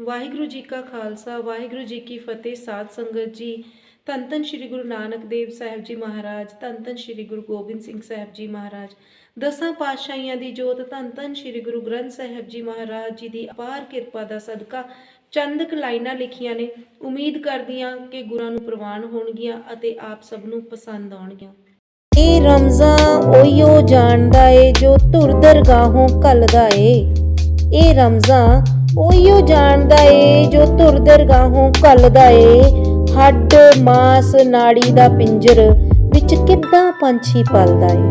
ਵਾਹਿਗੁਰੂ ਜੀ ਕਾ ਖਾਲਸਾ, ਵਾਹਿਗੁਰੂ ਜੀ ਕੀ ਫਤਿਹ, ਸਾਧ ਸੰਗਤ ਜੀ। ਧੰਨ ਧੰਨ ਸ੍ਰੀ ਗੁਰੂ ਨਾਨਕ ਦੇਵ ਸਾਹਿਬ ਜੀ ਮਹਾਰਾਜ, ਧੰਨ ਧੰਨ ਸ੍ਰੀ ਗੁਰੂ ਗੋਬਿੰਦ ਸਿੰਘ ਸਾਹਿਬ ਜੀ ਮਹਾਰਾਜ। ਦਸਾਂ ਪਾਤਸ਼ਾਹੀਆਂ ਦੀ ਜੋਤ ਧੰਨ ਧੰਨ ਸ੍ਰੀ ਗੁਰੂ ਗ੍ਰੰਥ ਸਾਹਿਬ ਜੀ ਮਹਾਰਾਜ ਜੀ ਦੀ ਅਪਾਰ ਕਿਰਪਾ ਦਾ ਸਦਕਾ ਚੰਦ ਕੁ ਲਾਈਨਾਂ ਲਿਖੀਆਂ ਨੇ। ਉਮੀਦ ਕਰਦੀਆਂ ਕਿ ਗੁਰਾਂ ਨੂੰ ਪ੍ਰਵਾਨ ਹੋਣਗੀਆਂ ਅਤੇ ਆਪ ਸਭ ਨੂੰ ਪਸੰਦ ਆਉਣਗੀਆਂ। ਇਹ ਰਮਜ਼ਾਂ ਓਯੋ ਜਾਣਦਾ ਏ, ਜੋ ਧੁਰ ਦਰਗਾਹੋਂ ਕੱਲਦਾ ਏ। ਇਹ ਰਮਜ਼ਾ ਓਯੋ ਜਾਣਦਾ ਏ, ਜੋ ਧੁਰ ਦਰਗਾਹੋਂ ਕੱਲਦਾ ਏ। ਹੱਡ, ਮਾਸ, ਨਾੜੀ ਦਾ ਪਿੰਜਰ ਵਿੱਚ ਕਿੱਦਾਂ ਪੰਛੀ ਪਲਦਾ ਏ?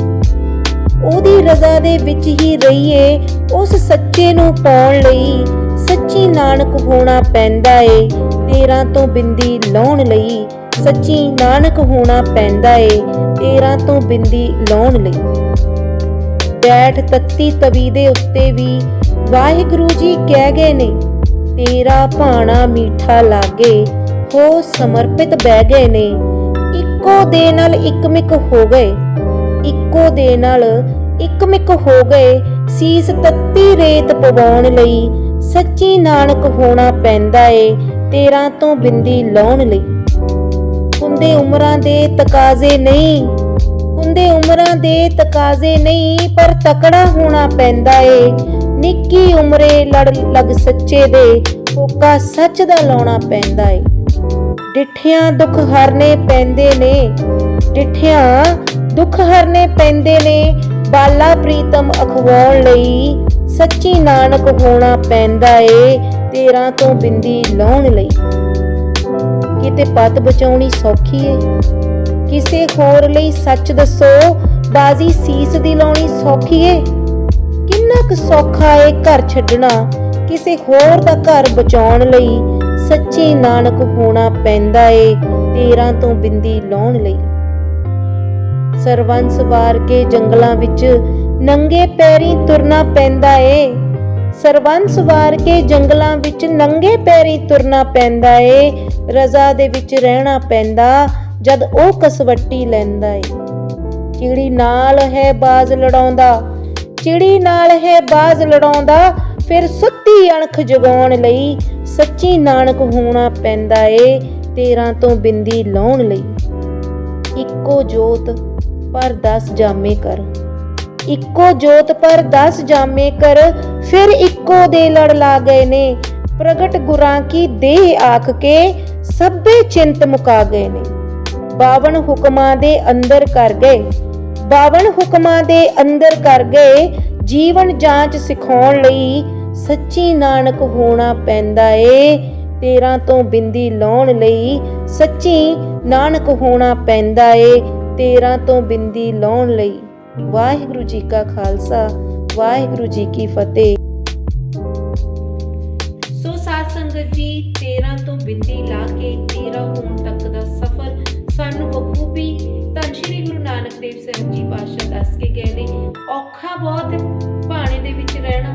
ਉਹਦੀ ਰਜ਼ਾ ਦੇ ਵਿੱਚ ਹੀ ਰਹੀਏ, ਉਸ ਸੱਚੇ ਨੂੰ ਪਾਉਣ ਲਈ ਸੱਚੀ ਨਾਨਕ ਹੋਣਾ ਪੈਂਦਾ ਏ। ਤੇਰਾਂ ਤੋਂ ਬਿੰਦੀ ਲਾਉਣ ਲਈ ਸੱਚੀ ਨਾਨਕ ਹੋਣਾ ਪੈਂਦਾ ਏ। ਤੇਰਾਂ ਤੋਂ ਬਿੰਦੀ ਲਾਉਣ ਲਈ ਬੈਠ ਤੱਤੀ ਤਵੀ ਦੇ ਉੱਤੇ ਵੀ ਵਾਹਿਗੁਰੂ ਜੀ ਕਹਿ ਗਏ ਨੇ, ਤੇਰਾ ਭਾਣਾ ਮੀਠਾ ਲਾਗੇ ਹੋ ਸਮਰਪਿਤ ਬਹਿ ਗਏ ਨੇ। ਇੱਕੋ ਦੇ ਨਾਲ ਇੱਕਮਿਕ ਹੋ ਗਏ, ਇੱਕੋ ਦੇ ਨਾਲ ਇੱਕਮਿਕ ਹੋ ਗਏ। ਸੀਸ ਤੱਤੀ ਰੇਤ ਪਵਾਉਣ ਲਈ ਸੱਚੀ ਨਾਨਕ ਹੋਣਾ ਪੈਂਦਾ ਏ, ਤੇਰਾ ਤੋਂ ਬਿੰਦੀ ਲਾਉਣ ਲਈ। ਹੁੰਦੇ ਉਮਰਾਂ ਦੇ ਤਕਾਜ਼ੇ ਨਹੀਂ, ਹੁੰਦੇ ਉਮਰਾਂ ਦੇ ਤਕਾਜ਼ੇ ਨਹੀਂ, ਪਰ ਤਕੜਾ ਹੋਣਾ ਪੈਂਦਾ ਏ। ਨਿੱਕੀ ਉਮਰੇ ਲੜ ਲੱਗ ਸੱਚੇ ਦੇ, ਹੋਕਾ ਸੱਚ ਦਾ ਲਾਉਣਾ ਪੈਂਦਾ ਏ। ਡਿੱਠਿਆਂ ਦੁੱਖ ਹਰਨੇ ਪੈਂਦੇ ਨੇ, ਡਿੱਠਿਆਂ ਦੁੱਖ ਹਰਨੇ ਪੈਂਦੇ ਨੇ, ਬਾਲਾ ਪ੍ਰੀਤਮ ਅਖਵਾਉਣ ਲਈ ਸੱਚੀ ਨਾਨਕ ਹੋਣਾ ਪੈਂਦਾ ਏ, ਤੇਰਾ ਤੋਂ ਬਿੰਦੀ ਲਾਉਣ ਲਈ। ਕਿਤੇ ਪਤ ਬਚਾਉਣੀ ਸੌਖੀ ਏ। ਕਿਸੇ ਹੋਰ ਲਈ ਸੱਚ ਦੱਸੋ, ਬਾਜ਼ੀ ਸੀਸ ਦੀ ਲਾਉਣੀ ਸੌਖੀ ਏ। ਕਿੰਨਾ ਕੁ ਸੌਖਾ ਏ ਘਰ ਛੱਡਣਾ। ਕਿਸੇ ਹੋਰ ਦਾ ਘਰ ਬਚਾਉਣ ਲਈ ਸੱਚੀ ਨਾਨਕ ਹੋਣਾ ਪੈਂਦਾ ਏ ਤੇਰਾਂ ਤੋਂ ਬਿੰਦੀ ਲਾਉਣ ਲਈ। ਸਰਵੰਸ ਵਾਰ ਕੇ ਜੰਗਲਾਂ ਵਿੱਚ ਨੰਗੇ ਪੈਰੀ ਤੁਰਨਾ ਪੈਂਦਾ ਏ। ਸਰਵੰਸ ਵਾਰ ਕੇ ਜੰਗਲਾਂ ਵਿੱਚ ਨੰਗੇ ਪੈਰੀ ਤੁਰਨਾ ਪੈਂਦਾ ਏ। ਰਜ਼ਾ ਦੇ ਵਿੱਚ ਰਹਿਣਾ ਪੈਂਦਾ ਜਦ ਉਹ ਕਸਵੱਟੀ ਲੈਂਦਾ ਏ। ਚਿੜੀ ਨਾਲ ਹੈ ਬਾਜ਼ ਲੜਾਉਂਦਾ ਚਿੜੀ ਨਾਲ ਹੈ ਬਾਜ਼ ਲੜਾਉਂਦਾ, ਫਿਰ ਸੁੱਤੀ ਅਣਖ ਜਗਾਉਣ ਲਈ ਸੱਚੀ ਨਾਨਕ ਹੋਣਾ ਪੈਂਦਾ ਏ ਤੇਰਾਂ ਤੋਂ ਬਿੰਦੀ ਲਾਉਣ ਲਈ। ਇੱਕੋ ਜੋਤ ਪਰ 10 ਜਾਮੇ ਕਰ। ਇੱਕੋ ਜੋਤ ਪਰ 10 ਜਾਮੇ ਕਰ, ਫਿਰ ਇੱਕੋ ਦੇ ਲੜ ਲਾ ਗਏ ਨੇ। ਪ੍ਰਗਟ ਗੁਰਾਂ ਕੀ ਦੇਹ ਆਖ ਕੇ ਸਭੇ ਚਿੰਤ ਮੁਕਾ ਗਏ ਨੇ। 52 ਹੁਕਮਾਂ ਦੇ ਅੰਦਰ ਕਰ ਗਏ। 52 ਹੁਕਮਾਂ ਦੇ ਅੰਦਰ ਕਰ ਗਏ, ਜੀਵਨ ਜਾਂਚ ਸਿਖਾਉਣ ਲਈ ਸੱਚੀ ਨਾਨਕ ਹੋਣਾ ਪੈਂਦਾ ਏ। ਤੇਰਾਂ ਤੋਂ ਬਿੰਦੀ ਲਾਉਣ ਲਈ ਸੱਚੀ ਨਾਨਕ ਹੋਣਾ ਪੈਂਦਾ ਏ। ਤੇਰਾਂ ਤੋਂ ਬਿੰਦੀ ਲਾਉਣ ਲਈ ਵਾਹਿਗੁਰੂ ਜੀ ਕਾ ਖਾਲਸਾ, ਵਾਹਿਗੁਰੂ ਜੀ ਕੀ ਫਤਿਹ। ਸੋ ਸਾਧ ਸੰਗਤ ਜੀ 13 ਤੋਂ ਬਿੰਦੀ ਲਾ ਕੇ 13 ਹੋਣ ਤੱਕ ਦਾ ਸਫ਼ਰ ਸਾਨੂੰ ਬਖੂਬੀ ਗੁਰੂ ਨਾਨਕ ਜੀ ਪਾਤਸ਼ਾਹ ਦੱਸ ਕੇ ਗਏ ਨੇ। ਔਖਾ ਬਹੁਤ ਭਾਣੇ ਦੇ ਵਿੱਚ ਰਹਿਣਾ।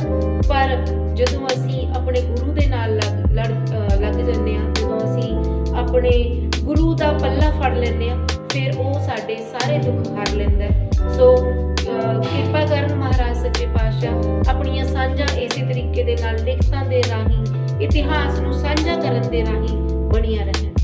ਪਰ ਜਦੋਂ ਅਸੀਂ ਆਪਣੇ ਗੁਰੂ ਦੇ ਨਾਲ ਲੱਗ ਲੱਗ ਜੰਨੇ ਆ ਜਦੋਂ ਅਸੀਂ ਆਪਣੇ ਗੁਰੂ ਦਾ ਪੱਲਾ ਫੜ ਲੈਂਦੇ ਆ ਫਿਰ ਉਹ ਸਾਡੇ ਸਾਰੇ ਦੁੱਖ ਹਰ ਲੈਂਦਾ ਸੋ ਅ, ਕਿਰਪਾ ਕਰਨ ਮਹਾਰਾਜ ਸੱਚੇ ਪਾਤਸ਼ਾਹ ਆਪਣੀਆਂ ਸਾਂਝਾਂ ਇਸੇ ਤਰੀਕੇ ਦੇ ਨਾਲ ਲਿਖਤਾਂ ਦੇ ਰਾਹੀਂ ਇਤਿਹਾਸ ਨੂੰ ਸਾਂਝਾ ਕਰਨ ਦੇ ਰਾਹੀਂ ਬਣੀਆਂ ਰਹਿਣ।